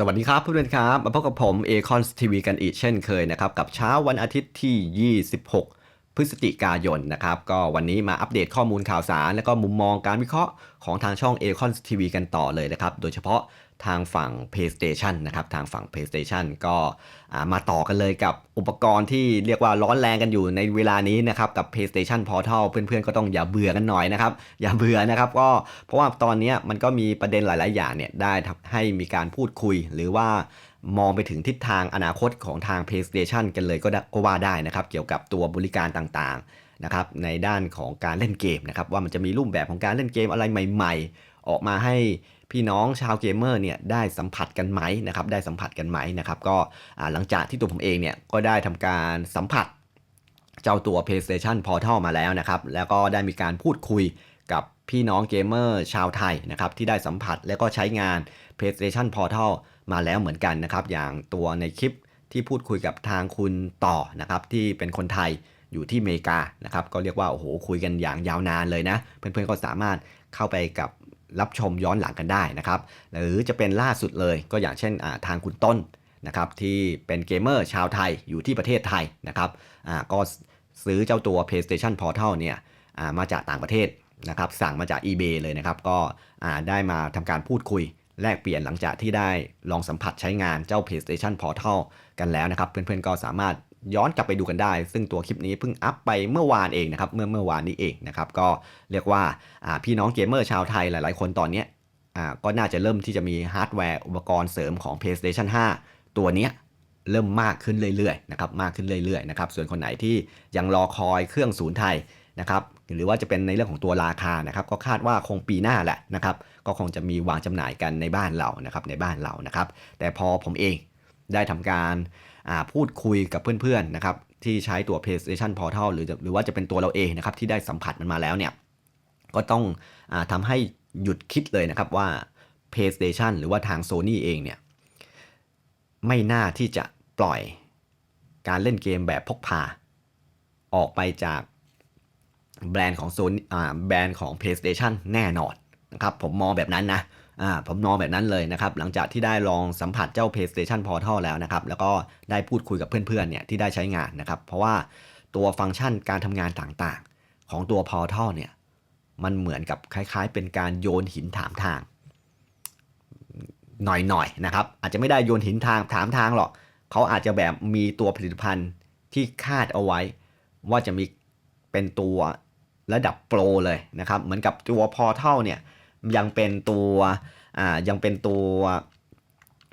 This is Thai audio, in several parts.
สวัสดีครับเพื่อนๆครับ มาพบกับผมเอคอนทีวีกันอีกเช่นเคยนะครับ กับเช้าวันอาทิตย์ที่ 26 พฤศจิกายนนะครับ ก็วันนี้มาอัปเดตข้อมูลข่าวสาร และก็มุมมองการวิเคราะห์ของทางช่อง a c o n TV กันต่อเลยนะครับ โดยเฉพาะทางฝั่ง PlayStation นะครับ ทางฝั่ง PlayStation ก็มาต่อกันเลยกับอุปกรณ์ที่เรียกว่าร้อนแรงกันอยู่ในเวลานี้นะครับ กับ PlayStation Portal เพื่อนๆ ก็ต้องอย่าเบื่อกันหน่อยนะครับ อย่าเบื่อนะครับก็เพราะว่าตอนนี้มันก็มีประเด็นหลาย ๆ อย่างเนี่ยได้ทำให้มีการพูดคุยหรือว่า มองไปถึงทิศทางอนาคตของทาง PlayStation กันเลยก็ก็ว่าได้นะครับ เกี่ยวกับตัวบริการต่างๆนะครับในด้านของการเล่นเกมนะครับว่ามันจะมีรูปแบบของการเล่นเกมอะไรใหม่ ๆ ออกมาให้พี่น้องชาวเกมเมอร์เนี่ยได้สัมผัสกันไหมนะครับได้สัมผัสกันไหมนะครับก็หลังจากที่ตัวผมเองเนี่ยก็ได้ทำการสัมผัสเจ้าตัว PlayStation Portal มาแล้วนะครับแล้วก็ได้มีการพูดคุยกับพี่น้องเกมเมอร์ชาวไทยนะครับที่ได้สัมผัสและก็ใช้งาน PlayStation Portal มาแล้วเหมือนกันนะครับ อย่างตัวในคลิปที่พูดคุยกับทางคุณต่อนะครับที่เป็นคนไทยอยู่ที่อเมริกานะครับก็เรียกว่าโอ้โหคุยกันอย่างยาวนานเลยนะ เพื่อนๆก็สามารถเข้าไปกับรับชมย้อนหลังกันได้นะครับหรือจะเป็นล่าสุดเลยก็อย่างเช่นทางคุณต้นนะครับที่เป็นเกมเมอร์ชาวไทยอยู่ที่ประเทศไทยนะครับก็ซื้อเจ้าตัว PlayStation Portal เนี่ยมาจากต่างประเทศนะครับสั่งมาจาก eBay เลยนะครับก็ได้มาทำการพูดคุย แลกเปลี่ยนหลังจากที่ได้ลองสัมผัสใช้งานเจ้า PlayStation Portal กันแล้วนะครับ เพื่อนๆก็สามารถย้อนกลับไปดูกันได้ ซึ่งตัวคลิปนี้เพิ่งอัพไปเมื่อวานเองนะครับ เมื่อเมื่อวานนี้เองนะครับ ก็เรียกว่าพี่น้องเกมเมอร์ชาวไทยหลายๆ คนตอนนี้ก็น่าจะเริ่มที่จะมีฮาร์ดแวร์อุปกรณ์เสริมของ PlayStation 5 ตัวนี้เริ่มมากขึ้นเรื่อยๆนะครับมากขึ้นเรื่อยๆนะครับส่วนคนไหนที่ยังรอคอยเครื่องศูนย์ไทย นะครับหรือว่าจะเป็นในเรื่องของตัวราคานะครับก็คาดว่าคงปีหน้าแหละนะครับก็คงจะมีวางจำหน่ายกันในบ้านเรานะครับในบ้านเรานะครับ แต่พอผมเองได้ทำการพูดคุยกับเพื่อนๆนะครับที่ใช้ตัว PlayStation Portal หรือหรือว่าจะเป็นตัวเราเองนะครับที่ได้สัมผัสมันมาแล้วเนี่ยก็ต้องอาทำให้หยุดคิดเลยนะครับว่า PlayStation หรือว่าทาง Sony เองเนี่ยไม่น่าที่จะปล่อยการเล่นเกมแบบพกพาออกไปจาก แบรนด์ของโซนอ่าแบรนด์ของ PlayStation แน่นอนนะครับผมมองแบบนั้นนะอ่าผมมองแบบนั้นเลยนะครับ หลังจากที่ได้ลองสัมผัสเจ้า PlayStation Portal แล้วนะครับ แล้วก็ได้พูดคุยกับเพื่อนๆเนี่ยที่ได้ใช้งานนะครับ เพราะว่าตัวฟังก์ชันการทำงานต่างๆ ของตัว Portal เนี่ยมันเหมือนกับคล้ายๆ เป็นการโยนหินถามทาง หน่อยๆนะครับ อาจจะไม่ได้โยนหินทางถามทางหรอกเขาอาจจะแบบมีตัวผลิตภัณฑ์ที่คาดเอาไว้ ว่าจะมีเป็นตัว ระดับโปรเลยนะครับเหมือนกับตัวพอเท่าเนี่ยยังเป็นตัวอ่ายังเป็นตัว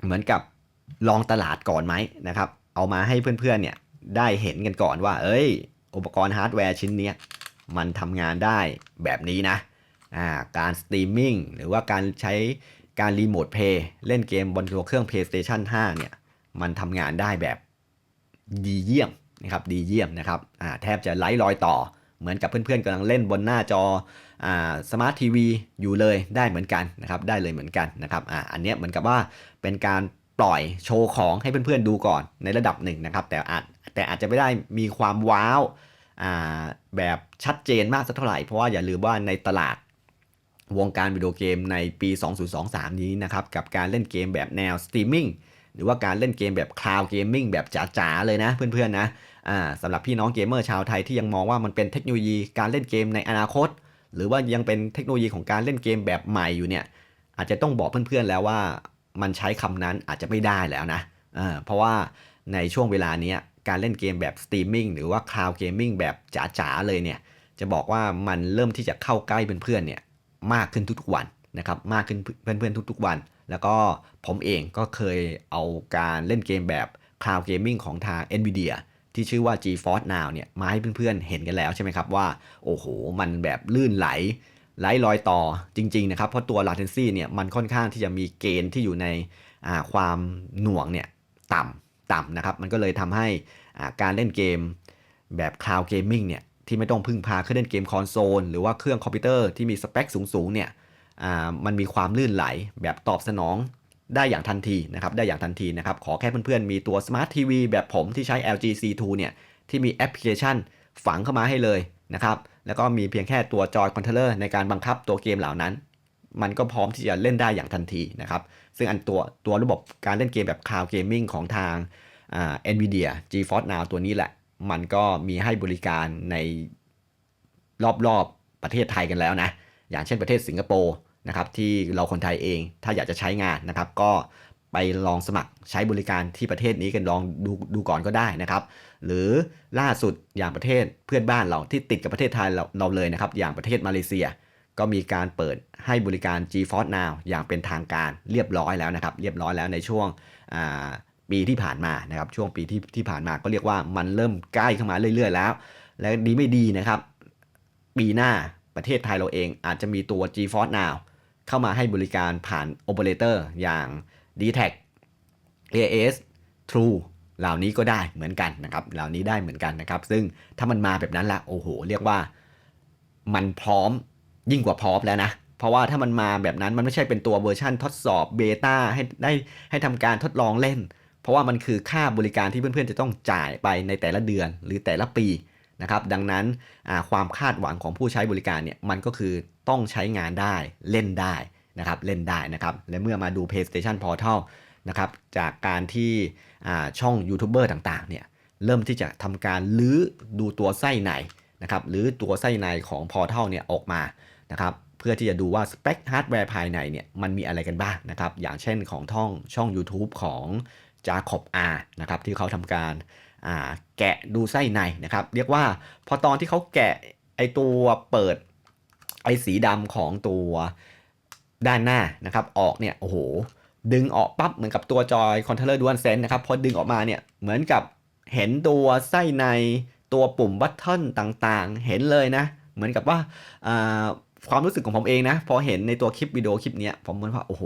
เหมือนกับลองตลาดก่อนไหมนะครับเอามาให้เพื่อนๆเนี่ยได้เห็นกันก่อนว่า เอ้ย อุปกรณ์ฮาร์ดแวร์ชิ้นนี้มันทำงานได้แบบนี้นะอ่าการสตรีมมิ่งหรือว่าการใช้การรีโมทเพย์เล่นเกมบนตัวเครื่อง PlayStation 5 เนี่ย มันทำงานได้แบบดีเยี่ยมนะครับดีเยี่ยมนะครับอ่าแทบจะไร้รอยต่อ เหมือนกับเพื่อนๆกำลังเล่นบนหน้าจออ่าสมาร์ททีวีอยู่เลยได้เหมือนกันนะครับได้เลยเหมือนกันนะครับอ่าอันนี้เหมือนกับว่าเป็นการปล่อยโชว์ของให้เพื่อนๆดูก่อนในระดับหนึ่งนะครับ แต่อาจแต่อาจจะไม่ได้มีความว้าวอ่าแบบชัดเจนมากสักเท่าไหร่เพราะว่าอย่าลืมว่าในตลาดวงการวิดีโอเกมในปี 2023 นี้นะครับกับการเล่นเกมแบบแนวสตรีมมิ่ง หรือว่าการเล่นเกมแบบคลาวด์เกมมิ่งแบบจ๋าๆเลยนะเพื่อนๆนะอ่าสำหรับพี่น้องเกมเมอร์ชาวไทยที่ยังมองว่ามันเป็นเทคโนโลยีการเล่นเกมในอนาคต หรือว่ายังเป็นเทคโนโลยีของการเล่นเกมแบบใหม่อยู่เนี่ยอาจจะต้องบอกเพื่อนๆแล้วว่ามันใช้คำนั้นอาจจะไม่ได้แล้วนะอ่าเพราะว่าในช่วงเวลานี้การเล่นเกมแบบสตรีมมิ่งหรือว่าคลาวด์เกมมิ่งแบบจ๋าๆเลยเนี่ยจะบอกว่ามันเริ่มที่จะเข้าใกล้เพื่อนๆเนี่ยมากขึ้นทุกๆวันนะครับมากขึ้นเพื่อนๆทุกๆวัน แล้วก็ผมเองก็เคยเอาการเล่นเกมแบบ Cloud Gaming ของทาง NVIDIA ที่ชื่อว่า GeForce Now เนี่ยมาให้เพื่อนๆ เห็นกันแล้วใช่ไหมครับว่า โอ้โห มันแบบลื่นไหลไหลรอยต่อจริงๆนะครับ เพราะตัว latency เนี่ยมันค่อนข้างที่จะมีเกณฑ์ที่อยู่ในความหน่วงเนี่ยต่ำต่ำนะครับ มันก็เลยทำให้การเล่นเกมแบบ Cloud Gaming เนี่ยที่ไม่ต้องพึ่งพาเครื่องเล่นเกมคอนโซลหรือว่าเครื่องคอมพิวเตอร์ที่มีสเปคสูงๆเนี่ย มันมีความลื่นไหลแบบตอบสนองได้อย่างทันทีนะครับได้อย่างทันทีนะครับขอแค่เพื่อนๆ มีตัว Smart TV แบบผมที่ใช้ LG C2 เนี่ยที่มีแอปพลิเคชันฝังเข้ามาให้เลยนะครับแล้วก็มีเพียงแค่ตัวจอยคอนโทรลเลอร์ในการบังคับตัวเกมเหล่านั้น มันก็พร้อมที่จะเล่นได้อย่างทันทีนะครับซึ่งอันตัวตัวระบบการเล่นเกมแบบ Cloud Gaming ของทางอ่า NVIDIA GeForce Now ตัวนี้แหละ มันก็มีให้บริการในรอบๆประเทศไทยกันแล้วนะอย่างเช่นประเทศสิงคโปร์ นะครับที่เราคนไทยเองถ้าอยากจะใช้งานนะครับ ก็ไปลองสมัครใช้บริการที่ประเทศนี้กันลองดูดูก่อนก็ได้นะครับ หรือล่าสุดอย่างประเทศเพื่อนบ้านเราที่ติดกับประเทศไทยเราเราเลยนะครับ อย่างประเทศมาเลเซีย ก็มีการเปิดให้บริการ GeForce Now อย่างเป็นทางการเรียบร้อยแล้วนะครับ เรียบร้อยแล้วในช่วงปีที่ผ่านมานะครับ ช่วงปีที่ที่ผ่านมาก็เรียกว่ามันเริ่มใกล้เข้ามาเรื่อย ๆ แล้ว และดีไม่ดีนะครับ ปีหน้าประเทศไทยเราเองอาจจะมีตัว GeForce Now เข้ามาให้บริการผ่านโอเปอเรเตอร์อย่าง d t a c AS True เหล่านี้ก็ได้เหมือนกันนะครับ เหล่านี้ได้เหมือนกันนะครับ ซึ่งถ้ามันมาแบบนั้นละโอ้โห เรียกว่ามันพร้อมยิ่งกว่าพร้อมแล้วนะ เพราะว่าถ้ามันมาแบบนั้นมันไม่ใช่เป็นตัวเวอร์ชันทดสอบเบต้าให้ได้ให้ทำการทดลองเล่น เพราะว่ามันคือค่าบริการที่เพื่อนๆ จะต้องจ่ายไปในแต่ละเดือนหรือแต่ละปีนะครับ ดังนั้นความคาดหวังของผู้ใช้บริการเนี่ยมันก็คือ ต้องใช้งานได้เล่นได้นะครับเล่นได้นะครับ และเมื่อมาดู PlayStation Portal นะครับจากการที่ช่องยูทูบเบอร์ต่างๆเนี่ยเริ่มที่จะทำการลื้อดูตัวไส้ในนะครับหรือตัวไส้ในของ Portal เนี่ยออกมานะครับเพื่อที่จะดูว่าสเปคฮาร์ดแวร์ภายในเนี่ยมันมีอะไรกันบ้างนะครับอย่างเช่นของท่องช่อง YouTube ของจาขอบอานะครับที่เขาทำการแกะดูไส้ในนะครับเรียกว่าพอตอนที่เขาแกะไอตัวเปิด ไอ้สีดำของตัวด้านหน้านะครับออกเนี่ยโอ้โหดึงออกปั๊บเหมือนกับตัวจอยคอนโทรลเลอร์ดวนเซนนะครับพอดึงออกมาเนี่ยเหมือนกับเห็นตัวไส้ในตัวปุ่มบัตเทิลต่างๆ เห็นเลยนะ เหมือนกับว่าความรู้สึกของผมเองนะ พอเห็นในตัวคลิปวิดีโอคลิปเนี้ยผมมันว่าโอ้โห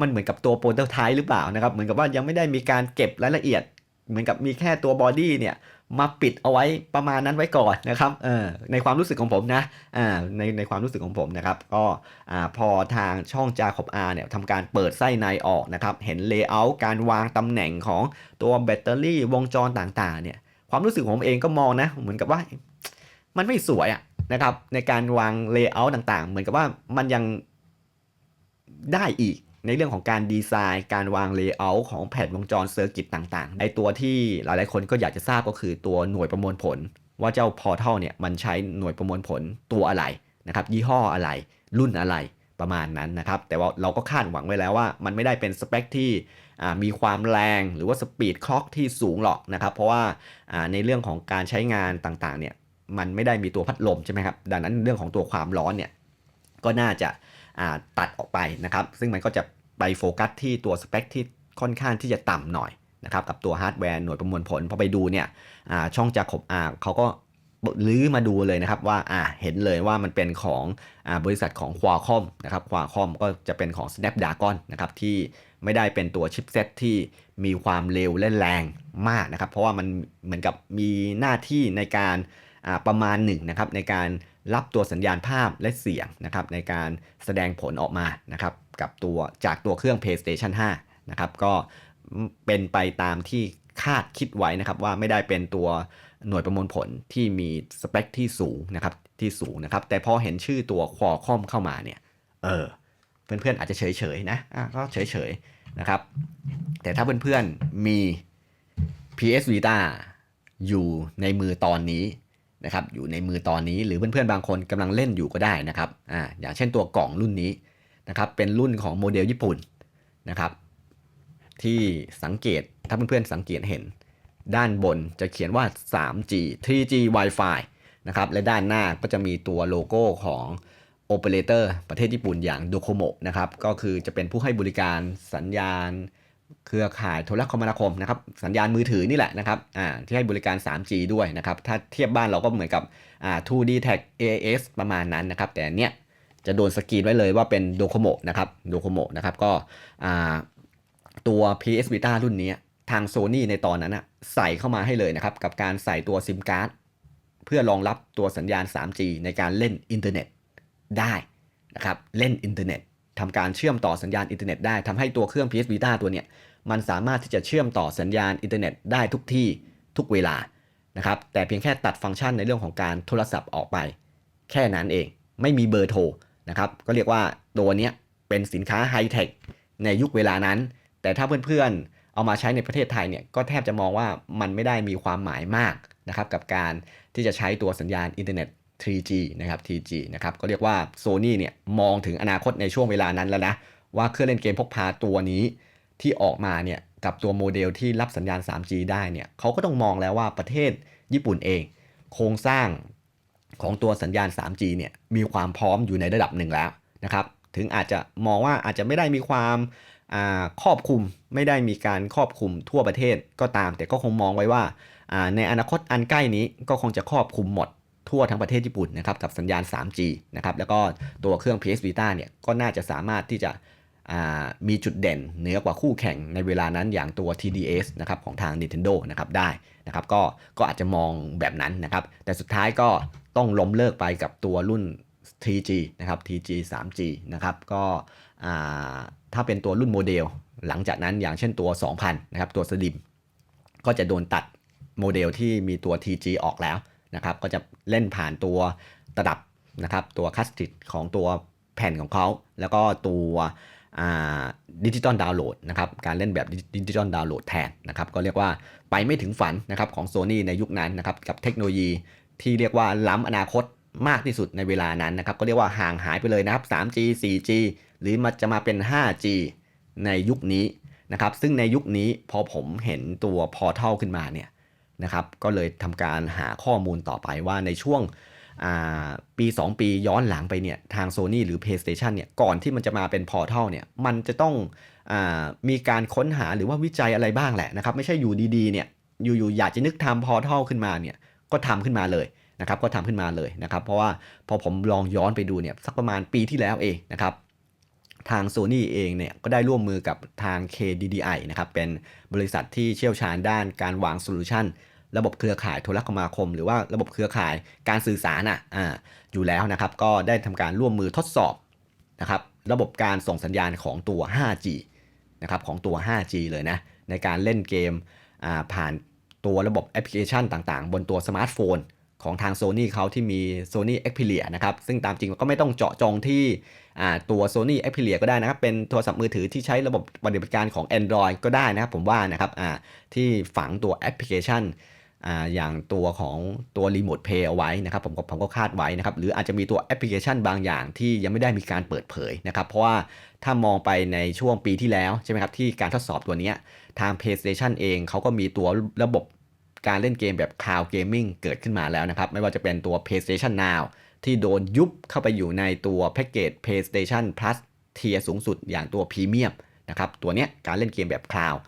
มันเหมือนกับตัวโปรโตไทป์หรือเปล่านะครับ เหมือนกับว่ายังไม่ได้มีการเก็บรายละเอียด เหมือนกับมีแค่ตัวบอดี้เนี่ยมาปิดเอาไว้ประมาณนั้นไว้ก่อนนะครับเออในความรู้สึกของผมนะอ่าในในความรู้สึกของผมนะครับก็อ่าพอทางช่องจาขอบอาเนี่ยทำการเปิดไส้ในออกนะครับเห็นเลเยอร์การวางตำแหน่งของตัวแบตเตอรี่วงจรต่างๆเนี่ยความรู้สึกของผมเองก็มองนะเหมือนกับว่ามันไม่สวยอะนะครับในการวางเลเยอร์ต่างๆ เหมือนกับว่ามันยังได้อีก ในเรื่องของการดีไซน์ การวางเลเยอร์ของแผ่นวงจรเซอร์กิตต่างๆ ในตัวที่หลายๆคนก็อยากจะทราบก็คือตัวหน่วยประมวลผล ว่าเจ้า Portal เนี่ยมันใช้หน่วยประมวลผลตัวอะไรนะครับยี่ห้ออะไร รุ่นอะไรประมาณนั้นนะครับ แต่ว่าเราก็คาดหวังไว้แล้วว่า มันไม่ได้เป็นสเปคที่มีความแรงหรือว่าสปีดคล็อกที่สูงหรอกนะครับ เพราะว่าในเรื่องของการใช้งานต่างๆเนี่ยมันไม่ได้มีตัวพัดลมใช่ไหมครับดังนั้นเรื่องของตัวความร้อนเนี่ยก็น่าจะตัดออกไปนะครับ ซึ่งมันก็จะ ไปโฟกัสที่ตัวสเปคที่ค่อนข้างที่จะต่ำหน่อยนะครับกับตัวฮาร์ดแวร์หน่วยประมวลผลพอไปดูเนี่ยช่องจาขบอาเขาก็ลื้อมาดูเลยนะครับว่าอ่าเห็นเลยว่ามันเป็นของอบริษัทของ Qualcomm นะครับ Qualcomm ก็จะเป็นของ Snapdragon นะครับที่ไม่ได้เป็นตัวชิปเซตที่มีความเร็วและแรงมากนะครับ เพราะว่ามันเหมือนกับมีหน้าที่ในการ ประมาณหนึ่งนะครับในการรับตัวสัญญาณภาพและเสียงนะครับในการแสดงผลออกมานะครับกับตัวจากตัวเครื่อง PlayStation 5นะครับก็เป็นไปตามที่คาดคิดไว้นะครับว่าไม่ได้เป็นตัวหน่วยประมวลผลที่มีสเปคที่สูงนะครับที่สูงนะครับแต่พอเห็นชื่อตัว Qualcomm เข้ามาเนี่ยเออเพื่อนๆอาจจะเฉยๆนะอะก็เฉยๆนะครับแต่ถ้าเพื่อนๆมี PS Vita อยู่ในมือตอนนี้ นะครับอยู่ในมือตอนนี้หรือเพื่อนๆบางคนกำลังเล่นอยู่ก็ได้นะครับอ่าอย่างเช่นตัวกล่องรุ่นนี้นะครับเป็นรุ่นของโมเดลญี่ปุ่นนะครับ ที่สังเกตถ้าเพื่อนๆสังเกตเห็น ด้านบนจะเขียนว่า 3G 3G Wi-Fi นะครับและด้านหน้าก็จะมีตัวโลโก้ของโอเปอเรเตอร์ประเทศญี่ปุ่นอย่างโดโคโมนะครับก็คือจะเป็นผู้ให้บริการสัญญาณ เครือข่ายโทรคมนาคมนะครับสัญญาณมือถือนี่แหละนะครับอ่าที่ให้บริการ 3G ด้วยนะครับถ้าเทียบบ้านเราก็เหมือนกับอ่า 2D Tag AS ประมาณนั้นนะครับ แต่เนี้ยจะโดนสกรีนไว้เลยว่าเป็นโดโคโมนะครับโดโคโมนะครับก็อ่าตัว PS Vita รุ่นนี้ทาง Sony ในตอนนั้นอะใส่เข้ามาให้เลยนะครับ กับการใส่ตัวซิมการ์ดเพื่อรองรับตัวสัญญาณ 3G ในการเล่นอินเทอร์เน็ตได้นะครับ เล่นอินเทอร์เน็ต ทำการเชื่อมต่อสัญญาณอินเทอร์เน็ตได้ทำให้ตัวเครื่อง PS Vita ตัวเนี้ยมันสามารถที่จะเชื่อมต่อสัญญาณอินเทอร์เน็ตได้ทุกที่ทุกเวลานะครับแต่เพียงแค่ตัดฟังก์ชันในเรื่องของการโทรศัพท์ออกไป แค่นั้นเองไม่มีเบอร์โทรนะครับก็เรียกว่าตัวเนี้ยเป็นสินค้าไฮเทคในยุคเวลานั้น แต่ถ้าเพื่อนๆ เอามาใช้ในประเทศไทยเนี่ยก็แทบจะมองว่ามันไม่ได้มีความหมายมากนะครับกับการที่จะใช้ตัวสัญญาณอินเทอร์เน็ต 3G นะครับ 3G นะครับก็เรียกว่า Sony เนี่ยมองถึงอนาคตในช่วงเวลานั้นแล้วนะ ว่าเครื่องเล่นเกมพกพาตัวนี้ที่ออกมาเนี่ยกับตัวโมเดลที่รับสัญญาณ 3G ได้เนี่ยเขาก็ต้องมองแล้วว่าประเทศญี่ปุ่นเอง โครงสร้างของตัวสัญญาณ 3G เนี่ยมีความพร้อมอยู่ในระดับหนึ่งแล้วนะครับถึงอาจจะมองว่าอาจจะไม่ได้มีความครอบคลุมไม่ได้มีการครอบคลุมทั่วประเทศก็ตาม แต่ก็คงมองไว้ว่าอ่าในอนาคตอันใกล้นี้ก็คงจะครอบคลุมหมด ทั่วทั้งประเทศญี่ปุ่นนะครับกับสัญญาณ 3G นะครับแล้วก็ตัวเครื่อง PS Vita เนี่ยก็น่าจะสามารถที่จะมีจุดเด่นเหนือกว่าคู่แข่งในเวลานั้นอย่างตัว TDS นะครับของทาง Nintendo นะครับได้นะครับก็ก็อาจจะมองแบบนั้นนะครับแต่สุดท้ายก็ต้องล้มเลิกไปกับตัวรุ่น 3G นะครับ 3G 3G นะครับก็ถ้าเป็นตัวรุ่นโมเดล หลังจากนั้นอย่างเช่นตัว 2000 นะครับตัวสลิมก็จะโดนตัดโมเดลที่มีตัว TG ออกแล้ว นะครับก็จะเล่นผ่านตัวตระดับนะครับตัวคัสติดของตัวแผ่นของเขา แล้วก็ตัวดิจิตอลดาวน์โหลดนะครับการเล่นแบบดิจิตอลดาวน์โหลดแทนนะครับก็เรียกว่าไปไม่ถึงฝันนะครับของ Sony ในยุคนั้นนะครับกับเทคโนโลยีที่เรียกว่าล้ำอนาคตมากที่สุดในเวลานั้นนะครับก็เรียกว่าห่างหายไปเลยนะครับ 3G 4G หรือมันจะมาเป็น 5G ในยุคนี้นะครับซึ่งในยุคนี้พอผมเห็นตัวพอร์ทัลขึ้นมาเนี่ย นะครับก็เลยทำการหาข้อมูลต่อไปว่าในช่วงปี 2 ปีย้อนหลังไปเนี่ยทาง Sony หรือ PlayStation เนี่ยก่อนที่มันจะมาเป็นพอร์ทัลเนี่ยมันจะต้องอมีการค้นหาหรือว่าวิจัยอะไรบ้างแหละนะครับไม่ใช่อยู่ดีๆเนี่ยอยู่ๆอยากจะนึกทำพอร์ทัลขึ้นมาเนี่ยก็ทำขึ้นมาเลยนะครับก็ทำขึ้นมาเลยนะครับเพราะว่าพอผมลองย้อนไปดูเนี่ยสักประมาณปีที่แล้วเองนะครับ ทาง Sony เองเนี่ยก็ได้ร่วมมือกับทาง KDDI นะครับเป็นบริษัทที่เชี่ยวชาญด้านการวางโซลูชันระบบเครือข่ายโทรคมนาคม หรือว่าระบบเครือข่ายการสื่อสารอะอ่าอยู่แล้วนะครับก็ได้ทำการร่วมมือทดสอบนะครับระบบการส่งสัญญาณของตัว 5G นะครับของตัว 5G เลยนะในการเล่นเกมผ่านตัวระบบแอปพลิเคชันต่างๆ บนตัวสมาร์ทโฟนของทาง Sony เขาที่มี Sony Xperia นะครับซึ่งตามจริงก็ไม่ต้องเจาะจงที่ ตัว Sony Xperia ก็ได้นะครับ เป็นโทรศัพท์มือถือที่ใช้ระบบปฏิบัติการของ Android ก็ได้นะครับ ผมว่านะครับที่ฝังตัวแอปพลิเคชันอย่างตัวของตัว Remote Play เอาไว้นะครับผมก็ผมก็คาดไว้นะครับหรืออาจจะมีตัวแอปพลิเคชันบางอย่างที่ยังไม่ได้มีการเปิดเผยนะครับเพราะว่าถ้ามองไปในช่วงปีที่แล้วใช่ไหมครับที่การทดสอบตัวนี้ทาง PlayStation เองเขาก็มีตัวระบบการเล่นเกมแบบ Cloud Gaming เกิดขึ้นมาแล้วนะครับไม่ว่าจะเป็นตัว PlayStation Now ที่โดนยุบเข้าไปอยู่ในตัวแพ็กเกจ PlayStation Plus เทียสูงสุดอย่างตัวพรีเมียมนะครับตัวเนี้ยการเล่นเกมแบบ Cloud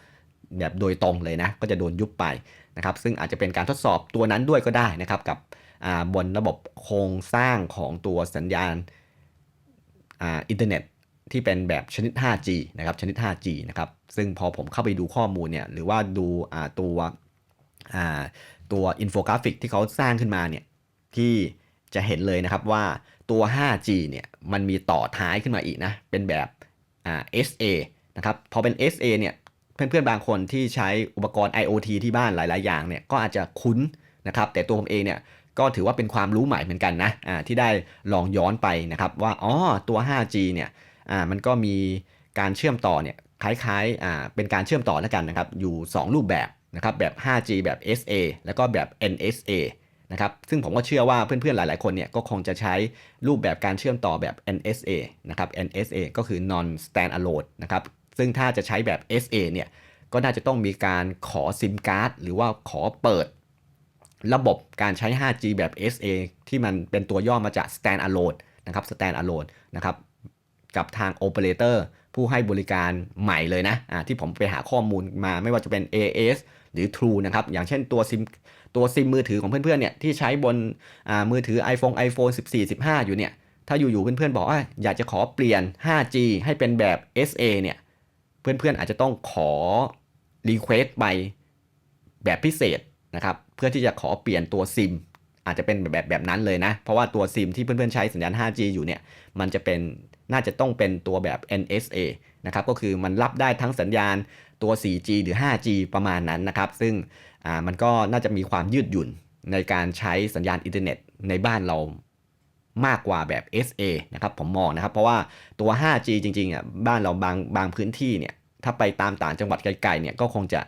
แบบโดยตรงเลยนะ ก็จะโดนยุบไปนะครับซึ่งอาจจะเป็นการทดสอบตัวนั้นด้วยก็ได้นะครับกับบนระบบโครงสร้างของตัวสัญญาณอินเทอร์เน็ตที่เป็นแบบชนิด 5G นะครับชนิด 5G นะครับซึ่งพอผมเข้าไปดูข้อมูลเนี่ยหรือว่าดูตัวตัวอินโฟกราฟิกที่เขาสร้างขึ้นมาเนี่ยที่ จะเห็นเลยนะครับว่าตัว 5G เนี่ยมันมีต่อท้ายขึ้นมาอีกนะ เป็นแบบ SA นะครับพอเป็น SA เนี่ยเพื่อนๆบางคนที่ใช้อุปกรณ์ IoT ที่บ้านหลาย ๆ อย่างเนี่ยก็อาจจะคุ้นนะครับแต่ตัวผมเองเนี่ยก็ถือว่าเป็นความรู้ใหม่เหมือนกันนะะที่ได้ลองย้อนไปนะครับว่าอ๋อตัว 5G เนี่ยมันก็มีการเชื่อมต่อเนี่ยคล้ายๆเป็นการเชื่อมต่อแล้วกันนะครับอยู่ 2 รูปแบบนะครับแบบ 5G แบบ SA แล้วก็แบบ NSA นะครับซึ่งผมก็เชื่อว่าเพื่อนๆ หลายๆ คนเนี่ยก็คงจะใช้รูปแบบการเชื่อมต่อแบบ NSA นะครับ NSA ก็คือ non standalone นะครับซึ่งถ้าจะใช้แบบ SA เนี่ยก็น่าจะต้องมีการขอซิมการ์ดหรือว่าขอเปิด ระบบการใช้ 5G แบบ SA ที่มันเป็นตัวย่อมาจาก standalone นะครับ standalone นะครับกับทาง operator ผู้ให้บริการใหม่เลยนะะที่ผมไปหาข้อมูลมาไม่ว่าจะเป็น AS หรือ True นะครับ อย่างเช่นตัวซิมตัวซิมมือถือของเพื่อนๆเนี่ยที่ใช้บนมือถือ iPhone iPhone 14 15 อยู่เนี่ย ถ้าอยู่ๆเพื่อนๆบอกว่าอยากจะขอเปลี่ยน 5G ให้เป็นแบบ SA เนี่ย เพื่อนๆอาจจะต้องขอรีเควสไปแบบพิเศษนะครับ เพื่อที่จะขอเปลี่ยนตัวซิม อาจจะเป็นแบบแบบนั้นเลยนะ เพราะว่าตัวซิมที่เพื่อนๆใช้สัญญาณ 5G อยู่เนี่ย มันจะเป็นน่าจะต้องเป็นตัวแบบ NSA นะครับ ก็คือมันรับได้ทั้งสัญญาณตัว 4G หรือ 5G ประมาณนั้นนะครับ ซึ่งมันก็น่าจะมีความยืดหยุ่นในการใช้สัญญาณอินเทอร์เน็ตในบ้านเรามากกว่าแบบ SA นะครับ ผมมองนะครับ เพราะว่าตัว 5G จริงๆอะบ้านเราบางบางพื้นที่เนี่ย ถ้าไปตามต่างจังหวัดไกลๆเนี่ยก็คงจะ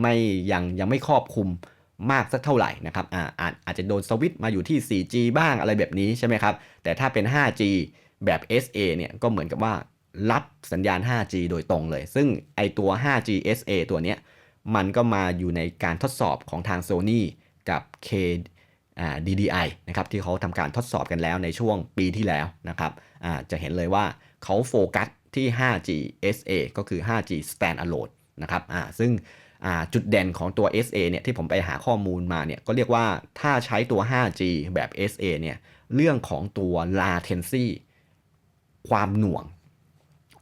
ไม่ยังยังไม่ครอบคลุม มากสักเท่าไหร่นะครับอ่าอาจอาจจะโดนสวิตช์มาอยู่ที่ 4G บ้างอะไรแบบนี้ใช่ไหมครับ แต่ถ้าเป็น 5G แบบ SA เนี่ยก็เหมือนกับว่ารับสัญญาณ 5G โดยตรงเลย ซึ่งไอตัว 5G SA ตัวเนี้ยมันก็มาอยู่ในการทดสอบของทาง Sony กับ K DDI นะครับที่เขาทำการทดสอบกันแล้วในช่วงปีที่แล้วนะครับจะเห็นเลยว่าเขาโฟกัสที่ 5G SA ก็คือ 5G standalone นะครับซึ่ง จุดเด่นของตัว SA เนี่ยที่ผมไปหาข้อมูลมาเนี่ยก็เรียกว่าถ้าใช้ตัว 5G แบบ SA เนี่ยเรื่องของตัว latency ความหน่วง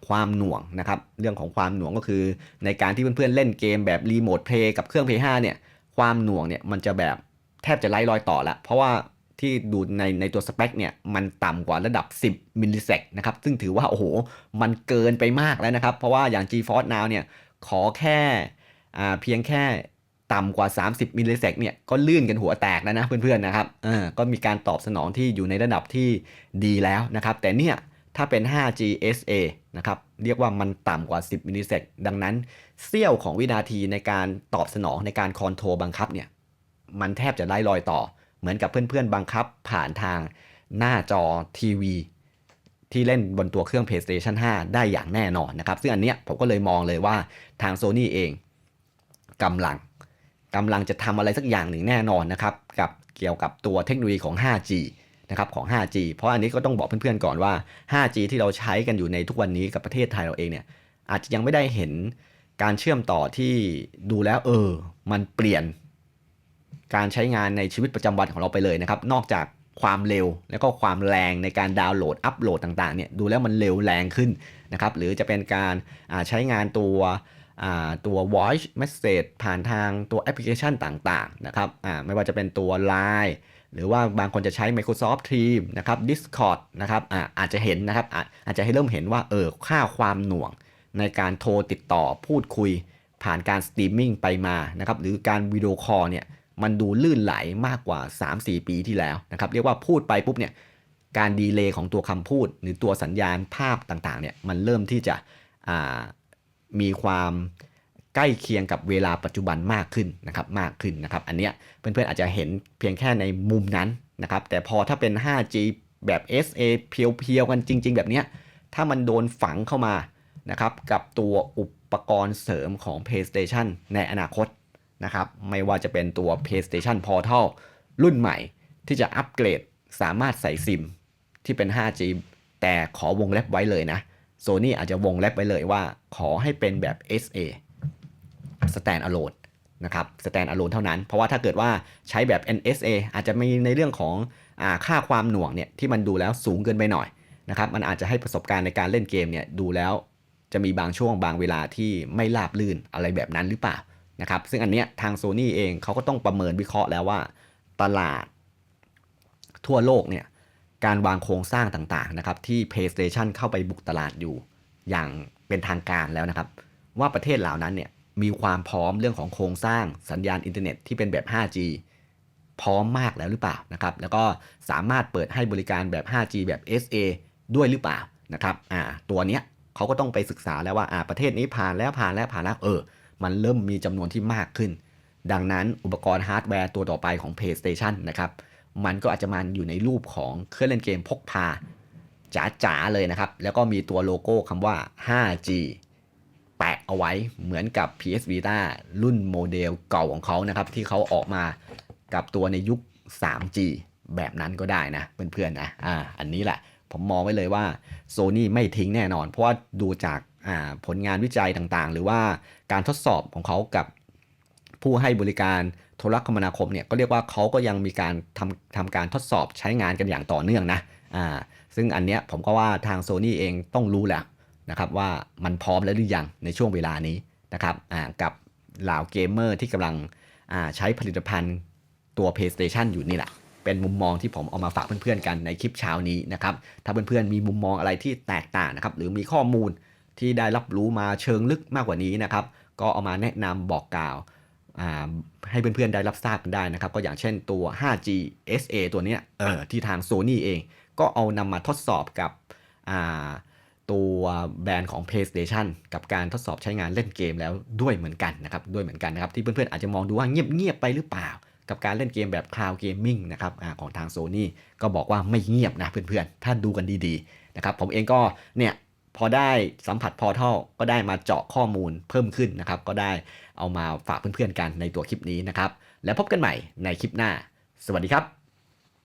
ความหน่วงนะครับ เรื่องของความหน่วงก็คือ ในการที่เพื่อนๆเล่นเกมแบบรีโมทเพลย์กับเครื่อง Play 5เนี่ยความหน่วงเนี่ยมันจะแบบแทบจะไล่รอยต่อละ เพราะว่าที่ดูในในตัวสเปคเนี่ยมันต่ำกว่าระดับ 10 มิลลิเซกนะครับ ซึ่งถือว่า โอ้โห มันเกินไปมากแล้วนะครับ เพราะว่าอย่าง GeForce Now เนี่ยขอแค่ เพียงแค่ต่ำกว่า 30มิลลิเซกเนี่ยก็ลื่นกันหัวแตกแล้วนะเพื่อนๆนะครับเออก็มีการตอบสนองที่อยู่ในระดับที่ดีแล้วนะครับ แต่เนี่ยถ้าเป็น 5G SA นะครับเรียกว่ามันต่ำกว่า 10มิลลิเซกดังนั้นเสี้ยวของวินาทีในการตอบสนองในการคอนโทรลบังคับเนี่ยมันแทบจะไล่รอยต่อ เหมือนกับเพื่อนๆ บังคับผ่านทางหน้าจอทีวี ที่เล่นบนตัวเครื่อง PlayStation 5 ได้อย่างแน่นอนนะครับ ซึ่งอันเนี้ยผมก็เลยมองเลยว่าทาง Sony เอง กำลังกำลังจะทำอะไรสักอย่างหนึ่งแน่นอนนะครับกับเกี่ยวกับตัวเทคโนโลยีของ 5G นะครับของ 5G เพราะอันนี้ก็ต้องบอกเพื่อนๆก่อนว่า 5G ที่เราใช้กันอยู่ในทุกวันนี้กับประเทศไทยเราเองเนี่ยอาจจะยังไม่ได้เห็นการเชื่อมต่อที่ดูแล้วเออ มันเปลี่ยน การใช้งานในชีวิตประจำวันของเราไปเลยนะครับ นอกจากความเร็วแล้วก็ความแรงในการดาวน์โหลดอัปโหลดต่างๆเนี่ยดูแล้วมันเร็วแรงขึ้นนะครับหรือจะเป็นการใช้งานตัว ตัว voice message ผ่านทางตัวแอปพลิเคชันต่างๆนะครับไม่ว่าจะเป็นตัว Line หรือว่าบางคนจะใช้ Microsoft Teams นะครับ Discord นะครับอาอาจจะเห็นนะครับอาอาจจะให้เริ่มเห็นว่าเออค่าความหน่วงในการโทรติดต่อพูดคุย ผ่านการสตรีมมิ่งไปมานะครับหรือการวิดีโอคอลเนี่ยมันดูลื่นไหลมากกว่า 3-4 ปีที่แล้วนะครับเรียกว่าพูดไปปุ๊บเนี่ยการดีเลย์ของตัวคำพูด หรือตัวสัญญาณภาพต่างๆเนี่ยมันเริ่มที่จะ มีความใกล้เคียงกับเวลาปัจจุบันมากขึ้นนะครับมากขึ้นนะครับ อันเนี้ยเพื่อนๆอาจจะเห็นเพียงแค่ในมุมนั้นนะครับ แต่พอถ้าเป็น 5G แบบ SA เพียวๆกันจริง ๆ แบบเนี้ยถ้ามันโดนฝังเข้ามานะครับกับตัวอุปกรณ์เสริมของ PlayStation ในอนาคตนะครับไม่ว่าจะเป็นตัว PlayStation Portal รุ่นใหม่ที่จะอัปเกรดสามารถใส่ซิมที่เป็น 5G แต่ขอวงเล็บไว้เลยนะ Sony อาจจะวงเล็บไว้เลยว่า ขอให้เป็นแบบ SA stand alone นะครับ stand alone เท่านั้น เพราะว่าถ้าเกิดว่าใช้แบบ NSA อาจจะมีในเรื่องของอค่าความหน่วงเนี่ยที่มันดูแล้วสูงเกินไปหน่อยนะครับ มันอาจจะให้ประสบการณ์ในการเล่นเกมเนี่ยดูแล้วจะมีบางช่วงบางเวลาที่ไม่ราบลื่นอะไรแบบนั้นหรือเปล่านะครับ ซึ่งอันเนี้ยทาง Sony เองเขาก็ต้องประเมินวิเคราะห์แล้วว่า ตลาดทั่วโลกเนี่ย การวางโครงสร้างต่างๆนะครับที่ PlayStation เข้าไปบุกตลาดอยู่ อย่างเป็นทางการแล้วนะครับ ว่าประเทศเหล่านั้นเนี่ยมีความพร้อมเรื่องของโครงสร้างสัญญาณอินเทอร์เน็ตที่เป็นแบบ 5G พร้อมมากแล้วหรือเปล่านะครับ แล้วก็สามารถเปิดให้บริการแบบ 5G แบบ SA ด้วยหรือเปล่านะครับอ่าตัวเนี้ยเขาก็ต้องไปศึกษาแล้วว่าอ่าประเทศนี้ผ่านแล้วผ่านแล้วผ่านแล้วเออ มันเริ่มมีจำนวนที่มากขึ้น ดังนั้นอุปกรณ์ฮาร์ดแวร์ตัวต่อไปของ PlayStation นะครับ มันก็อาจจะมาอยู่ในรูปของเครื่องเล่นเกมพกพาจ๋าๆเลยนะครับ แล้วก็มีตัวโลโก้คำว่า 5G แปะเอาไว้เหมือนกับ PS Vita รุ่นโมเดลเก่าของเขานะครับ ที่เขาออกมากับตัวในยุค 3G แบบนั้นก็ได้นะเพื่อนๆนะอ่าอันนี้แหละ ผมมองไว้เลยว่า Sony ไม่ทิ้งแน่นอน เพราะว่าดูจากผลงานวิจัยต่างๆ หรือว่าการทดสอบของเขากับผู้ให้บริการ โทรคมนาคมเนี่ยก็เรียกว่าเขาก็ยังมีการทำทำการทดสอบใช้งานกันอย่างต่อเนื่องนะอ่าซึ่งอันเนี้ยผมก็ว่าทาง Sony เองต้องรู้แหละนะครับว่ามันพร้อมแล้วหรือยังในช่วงเวลานี้นะครับอ่ากับเหล่าเกมเมอร์ที่กำลังอ่าใช้ผลิตภัณฑ์ตัว PlayStation อยู่นี่แหละเป็นมุมมองที่ผมเอามาฝากเพื่อนๆกันในคลิปเช้านี้นะครับ ถ้าเพื่อนๆมีมุมมองอะไรที่แตกต่างนะครับ หรือมีข้อมูลที่ได้รับรู้มาเชิงลึกมากกว่านี้นะครับ ก็เอามาแนะนำบอกกล่าว ให้เพื่อนๆได้รับทราบกันได้นะครับ ก็อย่างเช่นตัว 5G SA ตัวนี้เออที่ทาง Sony เอง ก็เอานำมาทดสอบกับอ่าตัวแบรนด์ของ PlayStation กับการทดสอบใช้งานเล่นเกมแล้วด้วยเหมือนกันนะครับด้วยเหมือนกันนะครับที่เพื่อนๆอาจจะมองดูว่าเงียบๆไปหรือเปล่า กับการเล่นเกมแบบ Cloud Gaming นะครับอาของทาง Sony ก็บอกว่าไม่เงียบนะเพื่อนๆ ถ้าดูกันดีๆนะครับผมเองก็เนี่ยพอได้สัมผัสพอทัลก็ได้มาเจาะข้อมูลเพิ่มขึ้นนะครับก็ได้ เอามาฝากเพื่อนๆกันในตัวคลิปนี้นะครับ แล้วพบกันใหม่ในคลิปหน้า สวัสดีครับ